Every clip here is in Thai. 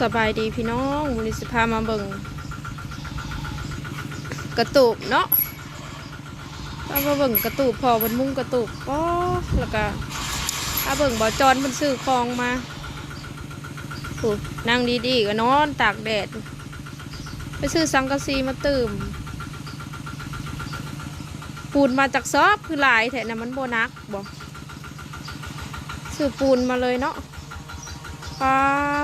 สบายดีพี่น้องมูนิสิพามาเบิงกระตูบเนาะพามาเบิงกระตูบพอมันมุ่งกระตูบก็แล้วก็พาเบิงบ่อจอนมันซื้อคลองมาโอ้นั่งดีๆก็นอนตากแดด ไปซื้อสังกะสีมาตื่มปูนมาจากซอบคือหลายแถนะมันโบนักบอกซื้อปูนมาเลยเนาะ ปลา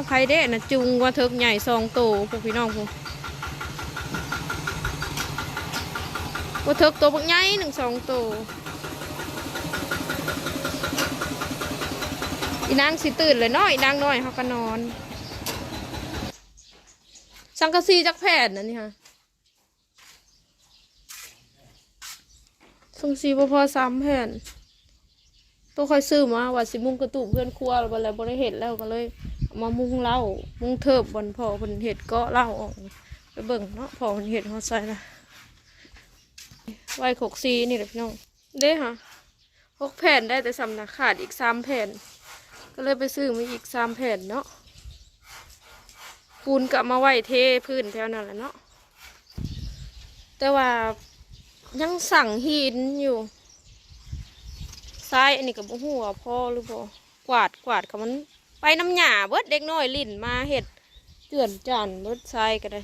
ไผ่เด้นะจุงว่าเทิกใหญ่สองโตพวกพี่น้องพวกว่าเทิกโตัวกใหญ่หนึ่งสองโตอีนางสิตื่นเลยนาะอีนางน้อยเขาก็นอน สังกะสีจักแผ่นนะนี่ค่ะสังกะสีบ่พอสามแผ่นตัวคอยซื้อมาว่าสิมุ่งกระตุกเพื่อนครัวแล้วอะไรบ่ได้เห็ดแล้วก็เลย มามุงเล้ามุงเทิบบนพอเพิ่นเห็ดก็เล้าออกไปเบิ่งเนาะพอเพิ่นเห็ดฮอดใส่ละไว้ขกซีนี่แหละพี่น้องเด้ค่ะหกแผ่นได้แต่สำนักขาดอีกสามแผ่น ก็เลยไปซื้อมาอีกสามแผ่นเนาะปูนกลับมาไหวเทพื้นแถวนั้นแหละเนาะแต่ว่ายังสั่งหินอยู่ซ้ายอันนี้กับหัวพ่อหรือบ่กวาดกวาดกับมัน ไปน้ำหยาเบิดเด็กน้อยลิ่นมาเห็ดเจือนจานเบิดทรายก็ได้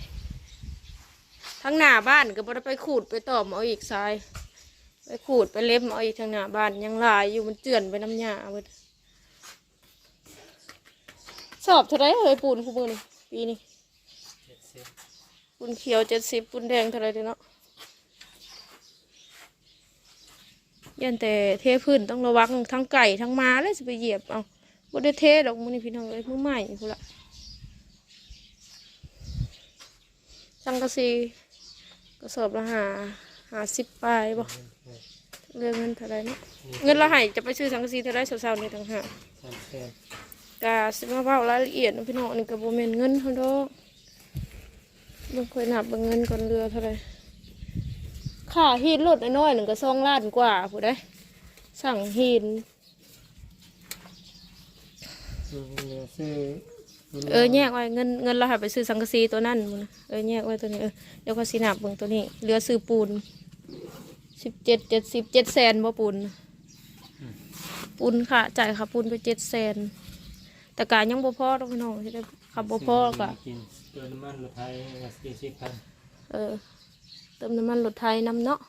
ทั้งหน้าบ้านก็บ่ได้ไปขูดไปตอมเอาอีกทราย ไปขูดไปเล็บเอาอีกทางหน้าบ้านยังลายอยู่มันเจือนไปน้ำหยาเบิดสอบเท่าไรเฮ้ยปูนคู่มือนี่ปีนี้ปูนเขียวเจ็ดสิบปูนแดงเท่าไรเด้อเนาะยันแต่เทพื้นต้องระวังทั้งไก่ทั้งม้าเลยจะไปเหยียบเอา บ่ได้เทดอกมันนี่พี่น้องเลยมือใหม่พูนละสังกะสีกระสอบละหาหาสิบปลายบ่เรื่องเงินเท่าไรเนาะเงินละให้จะไปซื้อสังกะสีเท่าไรสาวๆนี่ต่างหากสามแสนกาสิมาเว้ารายละเอียดนะพี่น้องอันนี่ก็บ่แม่นเงินเท่าดอกเบิ่งค่อยนับเบิ่งเงินก่อนเรือเท่าไรค่าหินลดน้อยๆหนึ่งก็สองล้านกว่าผู้ได้สั่งหินเรือ ซื้อเออแยกไว้เงินเงินเราหาไปซื้อสังกะสีตัวนั้นหมดนะเออแยกไว้ตัวนี้เออเดี๋ยวเขาสีนับเบิ่งตัวนี้เหลือซื้อปูนสิบเจ็ดเจ็ดสิบเจ็ดแสนบ่ปูนปูนค่ะจ่ายค่ะปูนไปเจ็ดแสนแต่การยังบ่พอต้องพี่น้องที่ได้ขับบ่พอก็กินเติมน้ำมันรถไทยสี่สิบพันเออเติมน้ำมันรถไทยนำเนาะ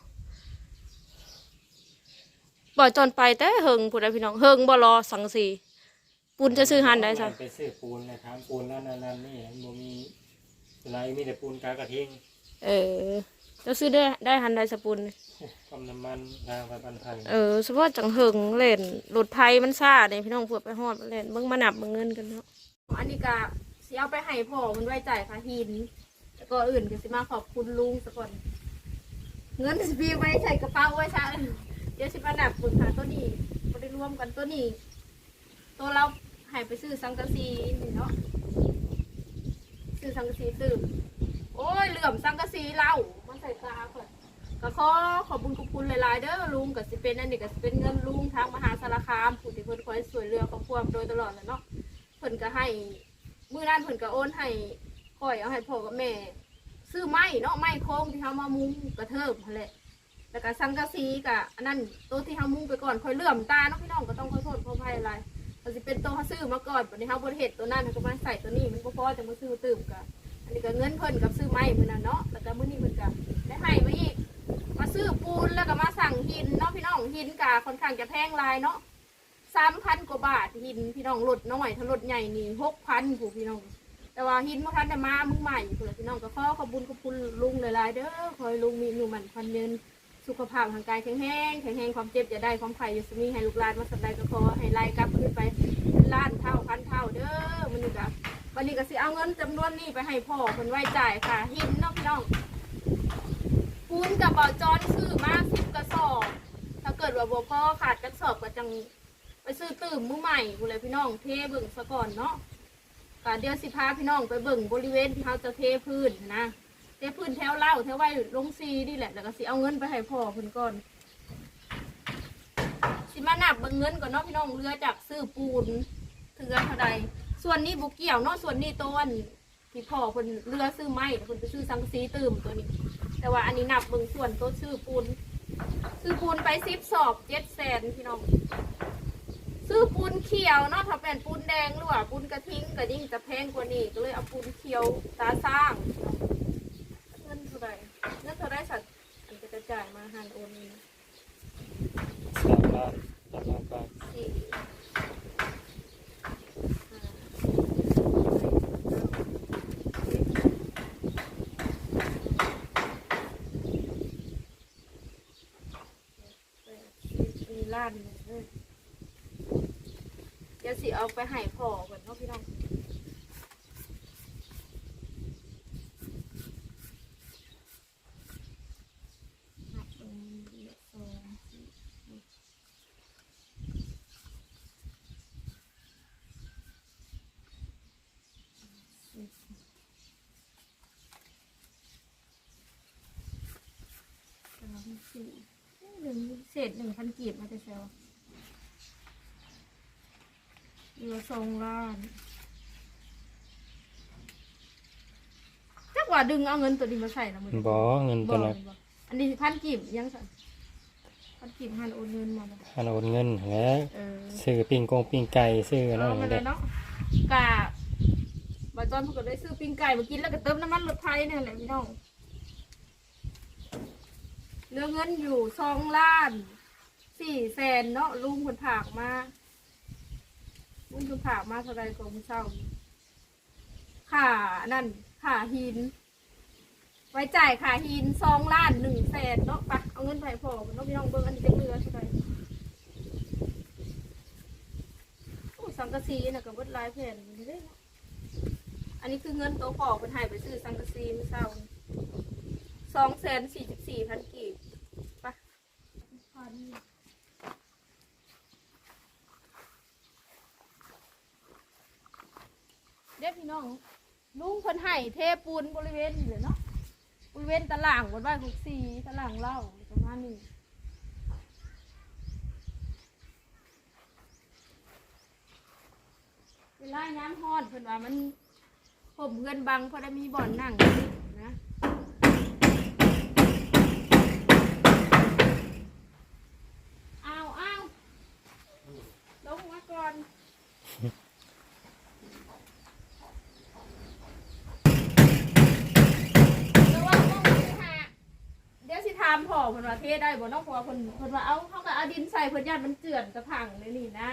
บ่จอนไปแต่เฮิงผู้ใดพี่น้องเฮิงบ่รอสังกะสี ปูนจะซื้อหันได้ซะไปซื้อปูนนะครับปูนนั่นนั่นนี่มันมีอะไรมีแต่ปูนกากระทิ้งเออเจะซื้อได้ได้หันได้สปุนกำน้ำมันทางไปปันไทยเออเฉพาะจังเหิงเล่นรถไทยมันซ่าเนี่ยพี่น้องเพื่อไปฮอดมันเล่นเบิ่งมานับเบิ่งเงินกันเนาะอันนี้ก็สิเอาไปให้พ่อมันไว้จ่ายค่าหินแล้วก็อื่นก็สิมาขอบคุณลุงซะก่อนเงินสิบีไว้ใส่กระเป๋าไว้ซะเดี๋ยวสิมานับเบิ่งหาตัวนี้บ่ได้รวมกันตัวนี้ ตัวเรา ให้ไปซื้อสังกะสีนี่เนาะซื้อสังกะสีซื้อโอ้ยเหลื่อมสังกะสีเรามันใส่ตาก่อนก็ขอขอบคุณขอบคุณหลายๆเด้อลุงก็สิเป็นอันนี้ก็สิเป็นเงินลุงทางมหาสารคามผู้ที่เพิ่นคอยสวยเรือครอบครัวมโดยตลอดแหละเนาะเพิ่นก็ให้มื้อนั้นเพิ่นก็โอนให้ค่อยเอาให้พ่อกับแม่ ซื้อไม้เนาะไม้โค้งที่เฮามามุงกระเทิบนั่นแหละแล้วก็สังกะสีก็อันนั้นตัวที่เฮามุงไปก่อนค่อยเลื่อมตาเนาะพี่น้องก็ต้องขอยโทษขออภัยอะไรก็สิเป็นตัวเฮาซื้อมาก่อนบัดนี้เฮาบ่ได้เฮ็ดตัวนั้นเฮาก็มาใส่ตัวนี้มันบ่พอจะมาซื้อตื่มก็อันนี้ก็เงินเพิ่นกับซื้อไม้มือนั้นเนาะแล้วก็มื้อนี้เพิ่นก็ได้ให้มาอีกมาซื้อปูนแล้วก็มาสั่งหินเนาะพี่น้องหินกาค่อนข้างจะแพงลายเนาะสามพันกว่าบาทหินพี่น้องรถน้อยถ้ารถใหญ่นี่หกพันผู้พี่น้อง แต่ว่าหินเมาทันได้มามึงใหม่ผู้พี่น้องก็ขอขอบคุญขอบคุณลุงหลายๆเด้อขอให้ลุงมีหนูมันพันเงิน สุขภาพทางกายแข็งแรงแข็งแรงความเจ็บอย่าได้ความไข่อยู่สมีให้ลูกหลานมาสัปดาห์ก็ขอให้ไล่กลับขึ้นไปล้านเท่าพันเท่าเด้อมันนี่ก็วันนี้ก็สิเอาเงินจำนวนนี้ไปให้พ่อคนไว้จ่ายค่ะหินเนาะพี่น้องปูนกับบ่อจอนซื้อมาสิบกระสอบถ้าเกิดว่าบ่พ่อขาดกระสอบก็จังไปซื้อตื่มมือใหม่กูเลยพี่น้องเทเบิ่งซะก่อนเนาะก็เดี๋ยวสิพาพี่น้องไปเบิ่งบริเวณที่เขาจะเทพื้นนะ เทพื้นแถวเล่าแถวไว้ลงซีนี่แหละแล้วก็สิเอาเงินไปให้พ่อเพิ่นก่อน สิมานับเบิ่งเงินก่อนเนาะพี่น้องเรือจากซื้อปูนเถือเท่าใดส่วนนี้บุกเกี่ยวเนาะส่วนนี้ตัวอันที่พ่อคนเรือซื้อไม้คนไปซื้อสังกะสีตื่มตัวนี้ แต่ว่าอันนี้นับเบิ่งส่วนตัวซื้อปูนซื้อปูนไปสิบสอบเจ็ดแสนพี่น้องซื้อปูนเขียวเนาะถ้าเป็นปูนแดงหรือว่าปูนกระทิ้งก็ยิ่งจะแพงกว่านี้ก็เลยเอาปูนเขียวตาสร้างเงินเท่าไหร่นเท่าไหร่สัตว์อันจะกระจายมาหันโอนนี่นะสามล้านสามล้านบาทสี่ล้านเดี๋ยวสิเอาไปให้พ่อก่อนเนาะพี่น้องนับหนึ่งสองสี่ห้า สามสี่หนึ่ง เศษหนึ่งพันกีบมาจะเซลเหลือสองล้านจักว่าดึงเอาเงินตัวนี้มาใส่นะมึงบ่เงินตัวนั้นบ่อันนี้พันกีบยังสั่นพันกีบหันโอนเงินมาบ่หันโอนเงินแล้วเออซื้อปิ้งกงปิ้งไก่ซื้อนั่นเอามาเลเด็ยเนาะกะบาจอนพวกก็ได้ซื้อปิ้งไก่มากินแล้วก็เติมน้ำมันรถไฟนี่นแหละพี่น้อง เหลือเงินอยู่สองล้านสี่แสนเนาะลุงคนผากมาลุงคนผากมาเท่าไรก็ไม่เศร้าค่านั่นค่าหิน ไว้จ่ายค่าหินสองล้านหนึ่งแสนเนาะปะเอาเงินไปพอเนาะพี่น้องเบิ้งอันนี้จะเหลือเท่าไหร่สังกะสีน่ะกับวัดลายแผ่นนี่เด้เนอันนี้คือเงินโต๊ะพอคนให้ไปซื้อสังกะสีเมื่อเช้าสองแสนสี่สิบสี่พันกีบไปะ เด็กพี่น้อง ลุงคนให้เทปูนบริเวณนี่เลยเนาะบริเวณตลาดวัดบ้านกุกซีตลาดเล้าประมาณนี้เวลาย้ำฮอดเพิ่นว่ามันผมเงินบังเพราะได้มีบ่อนนั่งนะเอาเอาลงมาก่อน เดี๋ยวว่าต้องสิหาเดี๋ยวสิถามพ่อเพิ่นว่าเทได้บ่น้องพ่อเพิ่นเพิ่นว่าเอาเขาก็เอาดินใส่เพิ่นยันมันเจือนกระพังเลยนี่นะ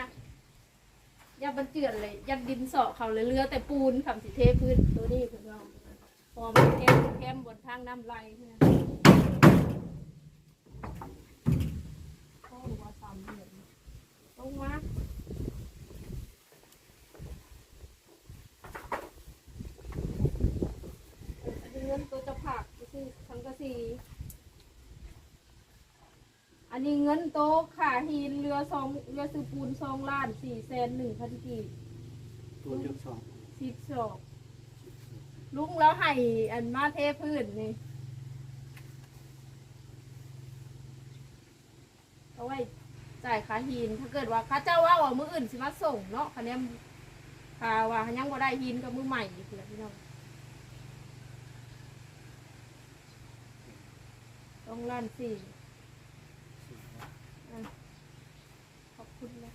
ยันมันเจือนเลยยันดินเสาะเขาเลยเหลือแต่ปูนคำสิเทพื้นตัวนี้เพิ่นว่าพอมันแคมแคมบนทางน้ำไหลเท่านั้นพ่อบอกว่าสามเดือนลงมาอันนี้เงินตัวจะผักก็คือสังกะสี อั นนี้เงินโต๊ะขาหินเรือสองเรือซื้อปูนสองล้านสี่แสนหนึ่งพันกีบตัวจุดสองสิบสองลุงแล้วให้อันมาเทพื้นนี่เอาไว้จ่ายค่าหินถ้าเกิดว่าข้าเจ้าว่าว่ามืออื่นสิมาส่งเนาะคันนี้ค่าว่ายังบ่ได้หินกับมือใหม่อีกเลยพี่น้องต้องล้านสี่อะขอบคุณนะ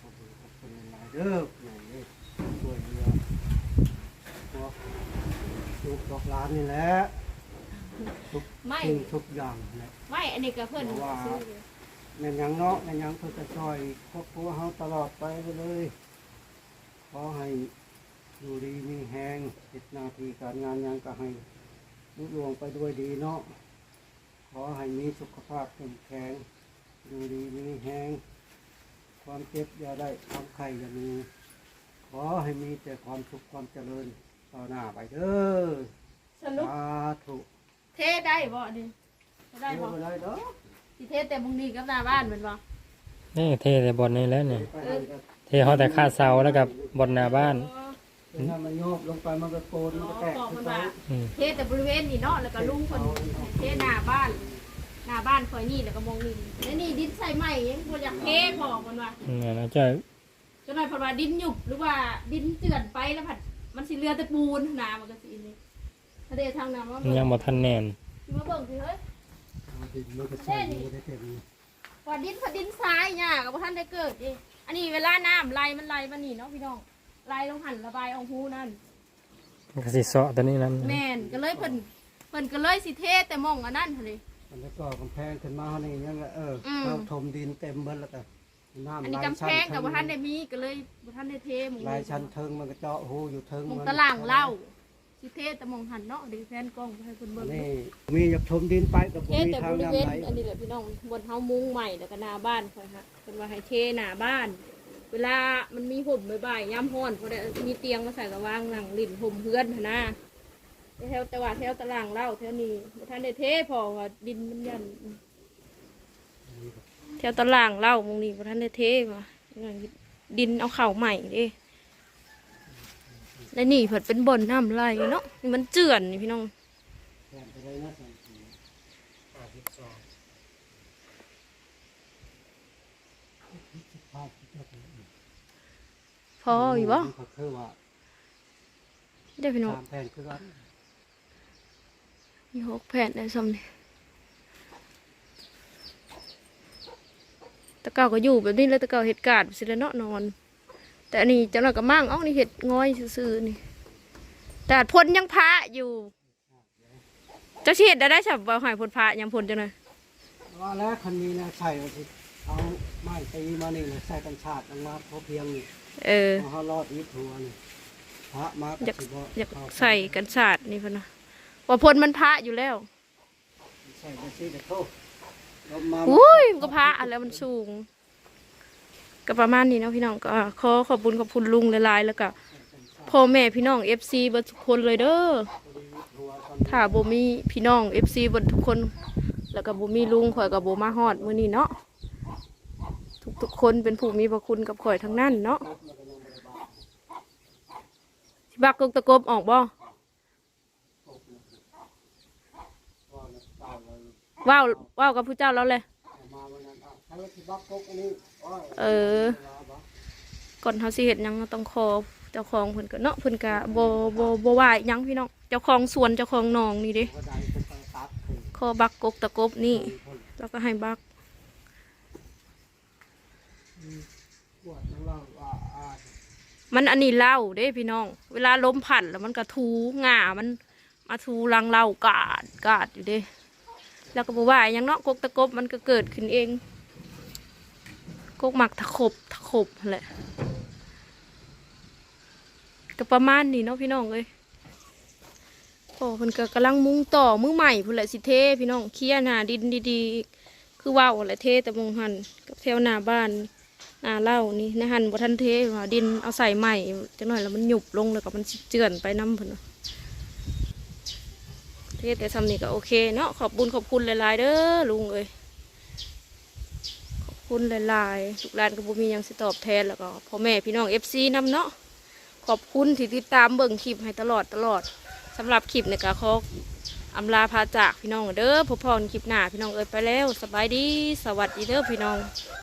ขอบคุณขอบ คุณหลายเด้ออย่างนี้ช่วยเหลือพวกลูกดอกหลานนี่แหละทุกไม่ สิ่งทุกอย่างแหละ ไม่ อันนี้ก็เพิ่นเพราะว่า ซื้อเลยแม่นหยังเนาะแม่นหยังเพื่อจะช่วยครอบครัวเฮาตลอดไปเลยขอให้อยู่ดีมีแหงติดหน้าที่การงานหยังก็ให้ลุล่วงไปด้วยดีเนาะขอให้มีสุขภาพเข้มแข็งอยู่ดีมีแหง ความเจ็บอย่าได้ความไข้อย่ามี ขอให้มีแต่ความสุขความเจริญต่อหน้าไปเด้อสรุปสาธุเทได้บ่อันนี่ได้บ่ไม่ได้เด้อสิเทแต่บางทีกับหน้าบ้านแมันบ่นี่เทแต่บอลนี่แล้วเนี่ยไปให้กันเทเขาแต่ค่าเสาแล้วกับบอลหน้าบ้านแต่ถ้ามันโยบลงไปมันก็โกนมันก็แตกขึ้นไปอืม เทแต่บริเวณนี่เนาะแล้วก็ลุงคนเทหน้าบ้าน หน้าบ้านคอยนี่แล้วก็มองนี่แล้วนี่ดินใส่ใหม่ยังบ่อยากเทพอมันว่าอืมแล้วจะจะหน่อยเพราะว่าดินหยุบหรือว่าดินเจือนไปแล้วผัดมันสิเรือแต่ปูนหนามันก็สินี่ทะเลทางน้ำว่ามันยังบ่ทันแน่นมาเบิ่งสิเฮ้ยดินมันก็ใช่อยู่ได้เต็มว่าดินผัดดินทรายเนี่ยกับท่านได้เกิดดิอันนี้เวลาน้ำไหลมันไหลมานี่เนาะพี่น้องไหลลงหันระบายออกหูนั่น มันก็สิเซาะตัวนี้นั่นแม่นก็เลยเพิ่นเพิ่นก็เลยสิเทแต่หมองอันนั้นหั่นเลย มันแล้วก็กำแพงขึ้นมานี่ยังเอออืมเราถมดินเต็มเบิดแล้วก็น้ำอันนี้ลายกำแพงกับบ่ท่านได้มีก็เลยบ่ท่านได้เทหมองลายชั้นเทิงมันก็เจาะหูอยู่เทิงหมองมันตารางเล่าสิเทแต่หมองหันเนาะเดี๋ยวแฟนกล้องให้เพิ่นเบิ่งนี่มีอยากถมดินไปกับเทบ่มีแต่ทางบริน้ำเวณไหลอันนี้แหละพี่น้องบนเฮามุงใหม่แล้วก็หน้าบ้านค่อยฮะเพิ่นว่าให้เทหน้าบ้าน เวลามันมีห่มบ่ายๆยามร้อนเพราะได้มีเตียงมาใส่ก็วางนั่งลิ้นห่มเพื่อนหั่นนะ แถวแต่ว่าแถวตารางเล่าแถวนี้บ่ท่านได้เทพอว่าดินมันยันแถวตารางเล่ามงนี้บ่ท่านได้เทว่าดินเอาเข่าใหม่เด้และนี่เพิ่นเป็นบ่อนน้ำไหลเนาะนี่มันเจือนนี่พี่น้องพที่เจ้าขออยู่บ่มันก็คือว่าเด้พี่น้อง มแผนคือว่ามีหกแผ่นในซ้ำนี่ตะเก่าก็อยู่แบบนี้แล้วตะเก่าเห็ดกาดสิแล้วเนาะนอน แต่อันนี้จังหวะก็มั่งเอ้านี่เห็ดง้อยซื่อๆนี่แต่พ้นยังพระอยู่เจะเห็ดได้ได้ฉับว่าหายพ้นพระยังพ้นจังเลยว่าแล้วคันนี้นะใส่ว่าสิเอาไม้ตีมานี่นะใส่กันชาติลงมาพอเพียงนี่เออเอาเขารอดวิถัวนี่พระมาอยากสิบ่อยากเข้าใส่กันศาสตร์นี่พะนะ ว่าพ้นมันพระอยู่แล้วใส่กันสิกระโทษลมมาอุ้ยมันก็พระอันแล้วมันสูง ก็ประมาณนี้เนาะพี่น้องก็ขอขอบคุณขอบคุณลุงหลายๆแล้วก็พ่อแม่พี่น้องเอฟซีเบิดทุกคนเลยเด้อถัวตอนถ้าบ่มีพี่น้องเอฟซีเบิดทุกคน แล้วก็บ่มีลุงข่อยก็บ่มาฮอดมื้อนี้เนาะทุกทุกๆคนเป็นผู้มีพระคุณกับข่อยทั้งนั้นเนาะสิบักกกตะกบออกบ่ ก่อนเต่าเลย ว้าวว้าวกับผู้เจ้าแล้วเลยเอามาวันนั้นเอาใช้ที่บักกกอันนี้โอ้ยเออ ก่อนเฮาสิเฮ็ดหยังต้องขอเจ้าของเพิ่นก็เนาะเพิ่นก็บ่บ่บ่ว่าหยังพี่น้องเจ้าของสวนเจ้าของหนองนี่เด้ก็ได้เป็นไปตัดถึงขอบักกกตะกบนี่ คนแล้วก็ให้บัก ปวดทั้งเราว่าอ่ามันอันนี้เหล้าเด้พี่น้อง เวลาลมพัดแล้วมันก็ทูง่ามันมาทูรังเหล้ากาดกาดอยู่เด้ แล้วก็บ่ว่าหยังเนาะกกตะกบมันก็เกิดขึ้นเอง กกหมักตะขบตะขบแหละก็ประมาณนี้เนาะพี่น้องเอ้ยโอ้เพิ่นก็กำลังมุงต่อมือใหม่พุ่นแหละสิเทพี่น้องเคลียหนาดินดีๆ คือว่าวแหละเทแต่มงหันกับแถวหน้าบ้านอ่าเล่านี่ในหันบ่ทันเทว่าดินเอาใส่ใหม่จังหน่อยแล้วมันหยุบลงแล้วก็มันเจือนไปน้ำเพิ่น เทแต่ซ้ำนี่ก็โอเคเนาะขอบคุญขอบคุณหลายๆเด้อลุงเอ้ยขอบคุณหลายๆทุกร้านก็บ่มียังสิตอบแทนแล้วก็พ่อแม่พี่น้อง FC นํเนาะขอบคุณที่ติดตามเบิ่งคลิปให้ตลอดตลอดสำหรับคลิปเนี่ยก็ขออำลาพาจากพี่น้องเด้อพบพรคลิปหน้าพี่น้องเอ้ยไปแล้ว สบายดี สวัสดีเด้อพี่น้อง